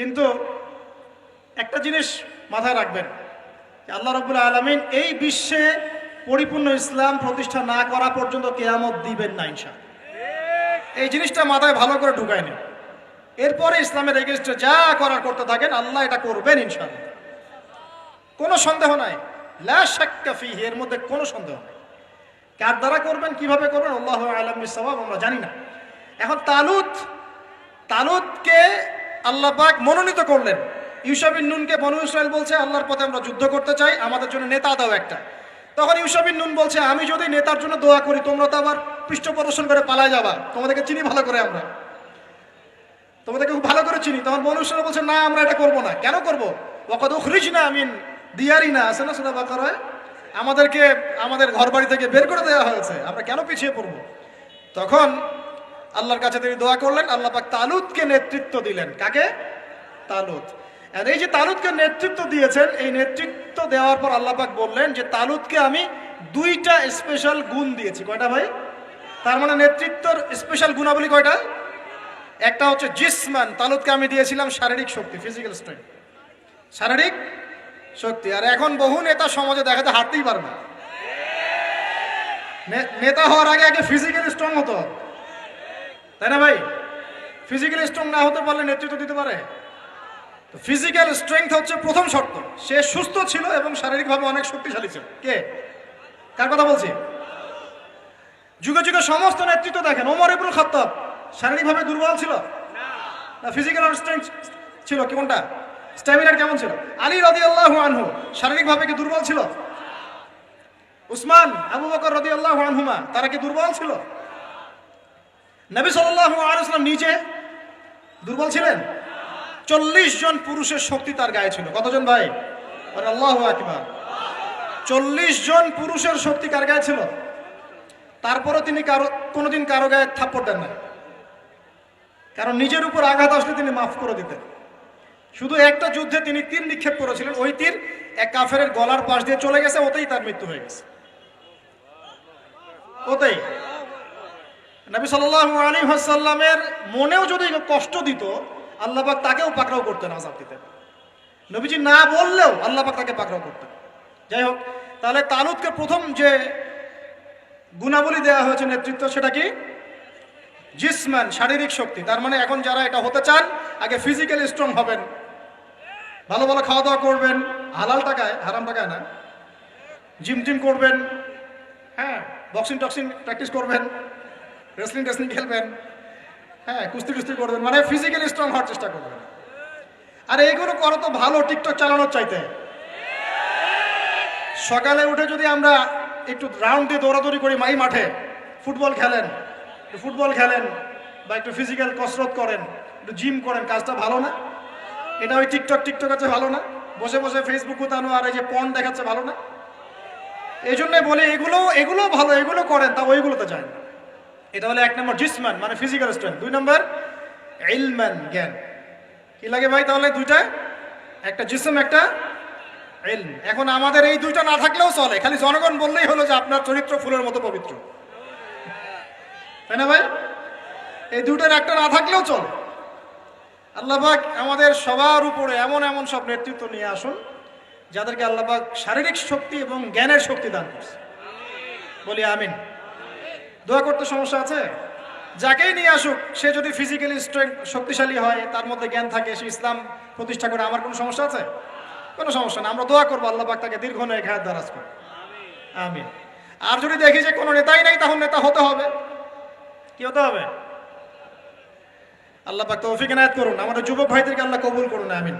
কিন্তু একটা জিনিস মাথায় রাখবেন আল্লাহ রবুল আলমিন এই বিশ্বে পরিপূর্ণ ইসলাম প্রতিষ্ঠা না করা পর্যন্ত কেয়ামত দিবেন না ইনশা এই জিনিসটা মাথায় ভালো করে ঢুকায় নেন। এরপরে ইসলামের এগেনস্টে যা করার করতে থাকেন, আল্লাহ এটা করবেন ইনশাআল্লাহ। কোনো সন্দেহ নাই। লা শাক্কা ফিহি, এর মধ্যে কোনো সন্দেহ নাই। কার দ্বারা করবেন, কীভাবে করবেন, আল্লাহ আলম আমরা জানি না। এখন তালুত, তালুতকে আল্লাহ পাক মনোনীত করলেন। ইউসাবিন নুনকে বনু ইসরায়েল বলছে, আল্লাহর পথে আমরা যুদ্ধ করতে চাই, আমাদের জন্য নেতা দাও একটা। তখন ইউসাবিন নুন বলছে, আমি যদি নেতার জন্য দোয়া করি, তোমরা তো আবার পৃষ্ঠ প্রদর্শন করে পালায় যাবা। তোমাদেরকে চিনি ভালো করে আমরা। তোমাদেরকে খুব ভালো করে চিনি। তখন বনু ইসরায়েল বলছে, না, আমরা এটা করব না। কেন করব? ওকদ উখরিজ না আমিন দিয়ারি না আছে না সুরা বাকারায় আমাদেরকে, আমাদের ঘর বাড়ি থেকে বের করে দেওয়া হয়েছে। আমরা কেন পিছিয়ে পড়ব? তখন আল্লাহর কাছে তিনি দোয়া করলেন, আল্লাহ পাক তালুতকে নেতৃত্ব দিলেন। কাকে? আর এই যে তালুতকে নেতৃত্ব দিয়েছেন, এই নেতৃত্ব দেওয়ার পর আল্লাহ পাক বললেন যে, তালুতকে আমি দুইটা স্পেশাল গুণ দিয়েছি। কয়টা ভাই? তার মানে নেতৃত্বর স্পেশাল গুণাবলী কয়টা? একটা হচ্ছে জিসমান। তালুতকে আমি দিয়েছিলাম শারীরিক শক্তি ফিজিক্যাল স্ট্রেংথ শারীরিক শক্তি। আর এখন বহু নেতা সমাজে দেখাতে হাঁটতেই পারবে। নেতা হওয়ার আগে আগে ফিজিক্যালি স্ট্রং হতো তাই না ভাই? ফিজিক্যালি স্ট্রং না হতে পারলে নেতৃত্ব দিতে পারে। তো ফিজিক্যাল স্ট্রেংথ হচ্ছে প্রথম শর্ত। সে সুস্থ ছিল এবং শারীরিকভাবে অনেক শক্তিশালী ছিল। কে? কার কথা বলছি? যুগে যুগে সমস্ত নেতৃত্ব দেখেন, ওমর ইবুল খত্তাব, শারীরিকভাবে দুর্বল ছিল? না ফিজিক্যাল স্ট্রেংথ ছিল কোনটা? স্ট্যামিনার কেমন ছিল? আলী রদি আল্লাহ আনহু, শারীরিকভাবে কি দুর্বল ছিল? উসমান, আবু বকর রদি আল্লাহ আনহুমা, তারা কি দুর্বল ছিল? নবী সাল্লাহ আলাইসালাম নিজে দুর্বল ছিলেন? চল্লিশ জন পুরুষের শক্তি তার গায়ে ছিল। কতজন ভাই? আল্লাহ আকবার। চল্লিশ জন পুরুষের শক্তি কার গায়ে ছিল? তারপরও তিনি কারও, কোনোদিন কারও গায়ে থাপ্পড় দেন না কারণ নিজের উপর আঘাত আসলে তিনি মাফ করে দিতেন। শুধু একটা যুদ্ধে তিনি তীর নিক্ষেপ করেছিলেন। ওই তীর এক কাফের গলার পাশ দিয়ে চলে গেছে, ওতেই তার মৃত্যু হয়ে গেছে। ওতেই। নবী সাল্লাল্লাহু আলাইহি ওয়াসাল্লামের মনেও যদি কষ্ট দিত, আল্লাহ পাক তাকেও পাকড়াও করতেন, আযাব দিতেন। নবীজি না বললেও আল্লাহ পাক তাকে পাকড়াও করতেন। যাই হোক, তাহলে তালুতকে প্রথম যে গুণাবলী দেওয়া হয়েছে নেতৃত্ব সেটা কি? জিসম্যান শারীরিক শক্তি। তার মানে এখন যারা এটা হতে চান, আগে ফিজিক্যালি স্ট্রং হবেন। ভালো ভালো খাওয়া দাওয়া করবেন। হালাল টাকায়, হারাম টাকায় না। জিম টিম করবেন। হ্যাঁ বক্সিং টক্সিং প্র্যাকটিস করবেন। রেসলিং টেসলিং খেলবেন। হ্যাঁ কুস্তি টুস্তি করবেন। মানে ফিজিক্যালি স্ট্রং হওয়ার চেষ্টা করবেন। আর এইগুলো করো তো ভালো টিকটক চালানোর চাইতে। সকালে উঠে যদি আমরা একটু রাউন্ড দিয়ে দৌড়াদৌড়ি করি মাই মাঠে, ফুটবল খেলেন ফুটবল খেলেন বা একটু ফিজিক্যাল কসরত করেন, একটু জিম করেন, কাজটা ভালো না? এটা ওই টিকটক টিকটক আছে ভালো না? বসে বসে ফেসবুক উতানো আর এই যে পণ দেখাচ্ছে ভালো না? এই জন্য বলি, এগুলো এগুলো ভালো, এগুলো করেন, তা ওইগুলোতে যায় না। এটা হলো এক নম্বর জিসমান মানে ফিজিক্যাল স্ট্রেংথ দুই নম্বর ইলমান, জ্ঞান। কি লাগে ভাই তাহলে দুইটা? একটা জিসম, একটা ইলম। এখন আমাদের এই দুইটা না থাকলেও চলে। খালি জনগণ বললেই হলো যে আপনার চরিত্র ফুলের মতো পবিত্র। তাই না ভাই? এই দুটার একটা না থাকলেও চলে। আল্লাহবাক আমাদের সবার উপরে এমন এমন সব নেতৃত্ব নিয়ে আসুন, যাদেরকে আল্লাহবাক শারীরিক শক্তি এবং জ্ঞানের শক্তি দান করছে। বলি আমিন। দোয়া করতে সমস্যা আছে? যাকেই নিয়ে আসুক, সে যদি ফিজিক্যালি স্ট্রেংথ শক্তিশালী হয়, তার মধ্যে জ্ঞান থাকে, সে ইসলাম প্রতিষ্ঠা করে, আমার কোনো সমস্যা আছে? কোনো সমস্যা না, আমরা দোয়া করব, আল্লাহ পাক তাকে দীর্ঘ নয় ঘাত দারাজ করে আমি আর যদি দেখি যে কোনো নেতাই নাই তখন নেতা হতে হবে। কি হতে হবে? আল্লাহ পাক তৌফিক এনায়েত করুন, আমাদের যুবক ভাইদেরকে আল্লাহ কবুল করুন, আমিন।